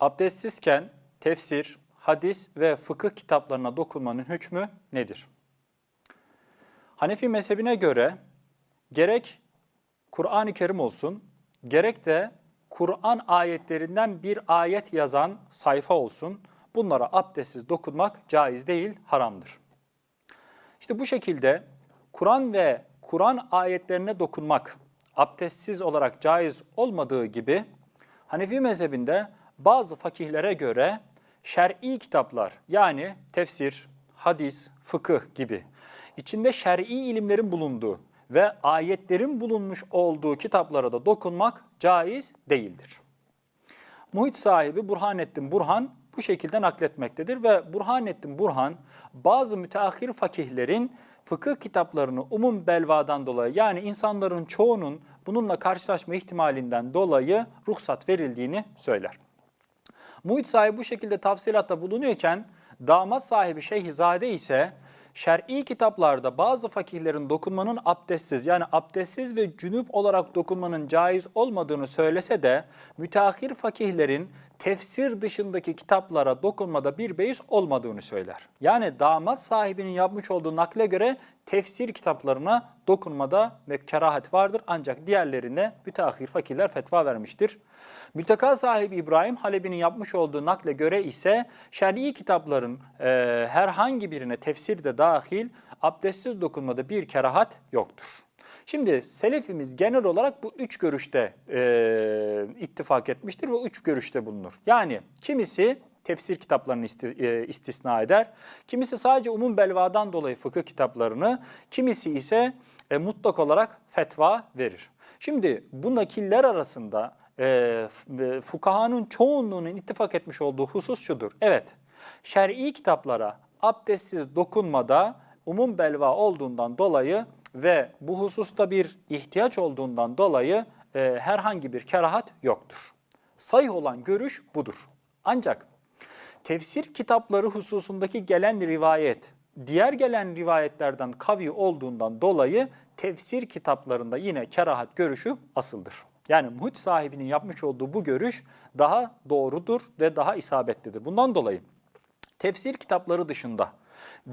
Abdestsizken tefsir, hadis ve fıkıh kitaplarına dokunmanın hükmü nedir? Hanefi mezhebine göre gerek Kur'an-ı Kerim olsun, gerek de Kur'an ayetlerinden bir ayet yazan sayfa olsun, bunlara abdestsiz dokunmak caiz değil, haramdır. İşte bu şekilde Kur'an ve Kur'an ayetlerine dokunmak abdestsiz olarak caiz olmadığı gibi Hanefi mezhebinde bazı fakihlere göre şer'i kitaplar yani tefsir, hadis, fıkıh gibi içinde şer'i ilimlerin bulunduğu ve ayetlerin bulunmuş olduğu kitaplara da dokunmak caiz değildir. Muhit sahibi Burhanettin Burhan bu şekilde nakletmektedir ve Burhanettin Burhan bazı müteahhir fakihlerin fıkıh kitaplarını umum belvadan dolayı yani insanların çoğunun bununla karşılaşma ihtimalinden dolayı ruhsat verildiğini söyler. Muhit sahibi bu şekilde tavsilatta bulunuyorken damat sahibi Şeyhizade ise şer'i kitaplarda bazı fakihlerin dokunmanın abdestsiz yani abdestsiz ve cünüp olarak dokunmanın caiz olmadığını söylese de müteahhir fakihlerin tefsir dışındaki kitaplara dokunmada bir beis olmadığını söyler. Yani damat sahibinin yapmış olduğu nakle göre tefsir kitaplarına dokunmada kerahat vardır ancak diğerlerine müteahhir fakirler fetva vermiştir. Müteka sahibi İbrahim Halebi'nin yapmış olduğu nakle göre ise şer'i kitapların e, herhangi birine tefsir de dahil abdestsiz dokunmada bir kerahat yoktur. Şimdi selefimiz genel olarak bu üç görüşte e, ittifak etmiştir ve üç görüşte bulunur. Yani kimisi tefsir kitaplarını isti, e, istisna eder, kimisi sadece umum belvadan dolayı fıkıh kitaplarını, kimisi ise e, mutlak olarak fetva verir. Şimdi bu nakiller arasında e, fukahanın çoğunluğunun ittifak etmiş olduğu husus şudur. Evet, şer'i kitaplara abdestsiz dokunmada umum belva olduğundan dolayı ve bu hususta bir ihtiyaç olduğundan dolayı e, herhangi bir kerahat yoktur. Sayı olan görüş budur. Ancak tefsir kitapları hususundaki gelen rivayet, diğer gelen rivayetlerden kavi olduğundan dolayı tefsir kitaplarında yine kerahat görüşü asıldır. Yani muhit sahibinin yapmış olduğu bu görüş daha doğrudur ve daha isabetlidir. Bundan dolayı tefsir kitapları dışında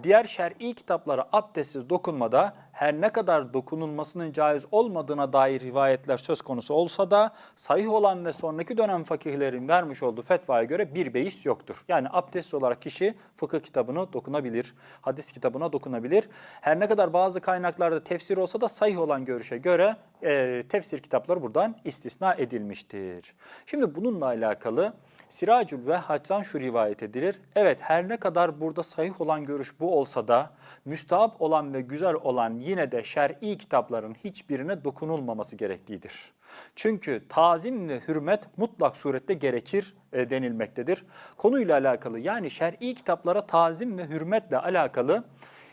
diğer şer'i kitaplara abdestsiz dokunmada her ne kadar dokunulmasının caiz olmadığına dair rivayetler söz konusu olsa da sahih olan ve sonraki dönem fakihlerin vermiş olduğu fetvaya göre bir beis yoktur. Yani abdestsiz olarak kişi fıkıh kitabını dokunabilir, hadis kitabına dokunabilir. Her ne kadar bazı kaynaklarda tefsir olsa da sahih olan görüşe göre e, tefsir kitapları buradan istisna edilmiştir. Şimdi bununla alakalı Siracül Vehhaç'tan şu rivayet edilir. Evet her ne kadar burada sahih olan görüş bu olsa da müstahap olan ve güzel olan yine de şer'i kitapların hiçbirine dokunulmaması gerektiğidir. Çünkü tazim ve hürmet mutlak surette gerekir e, denilmektedir. Konuyla alakalı yani şer'i kitaplara tazim ve hürmetle alakalı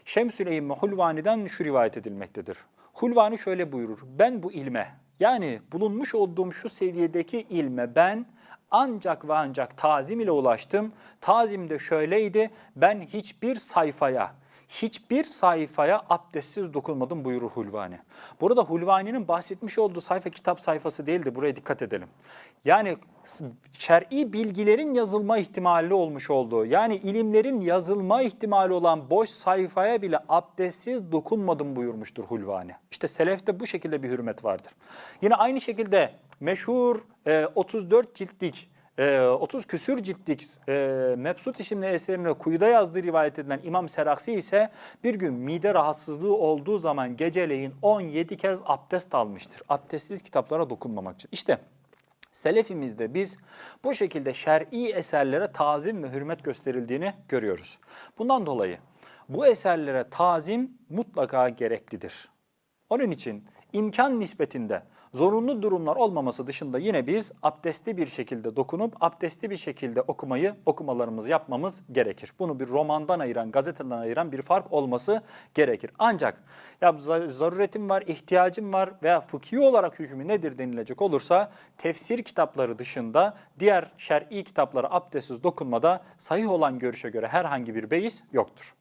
Şemsül Eyyimme Hulvani'den şu rivayet edilmektedir. Hulvani şöyle buyurur. Ben bu ilme yani bulunmuş olduğum şu seviyedeki ilme ben ancak ve ancak tazim ile ulaştım. Tazim de şöyleydi. Ben hiçbir sayfaya, hiçbir sayfaya abdestsiz dokunmadım buyurur Hulvani. Burada Hulvani'nin bahsetmiş olduğu sayfa kitap sayfası değildi. Buraya dikkat edelim. Yani şer'i bilgilerin yazılma ihtimali olmuş olduğu, yani ilimlerin yazılma ihtimali olan boş sayfaya bile abdestsiz dokunmadım buyurmuştur Hulvani. İşte selefte bu şekilde bir hürmet vardır. Yine aynı şekilde meşhur e, 34 ciltlik 30 küsür ciltlik e, Mebsut isimli eserine kuyuda yazdığı rivayet edilen İmam Seraksi ise bir gün mide rahatsızlığı olduğu zaman geceleyin 17 kez abdest almıştır. Abdestsiz kitaplara dokunmamak için. İşte Selefimizde biz bu şekilde şer'i eserlere tazim ve hürmet gösterildiğini görüyoruz. Bundan dolayı bu eserlere tazim mutlaka gereklidir. Onun için imkan nispetinde zorunlu durumlar olmaması dışında yine biz abdestli bir şekilde dokunup abdestli bir şekilde okumayı okumalarımızı yapmamız gerekir. Bunu bir romandan ayıran, gazeteden ayıran bir fark olması gerekir. Ancak ya zaruretim var, ihtiyacım var veya fıkhi olarak hükmü nedir denilecek olursa tefsir kitapları dışında diğer şer'i kitaplara abdestsiz dokunmada sahih olan görüşe göre herhangi bir beis yoktur.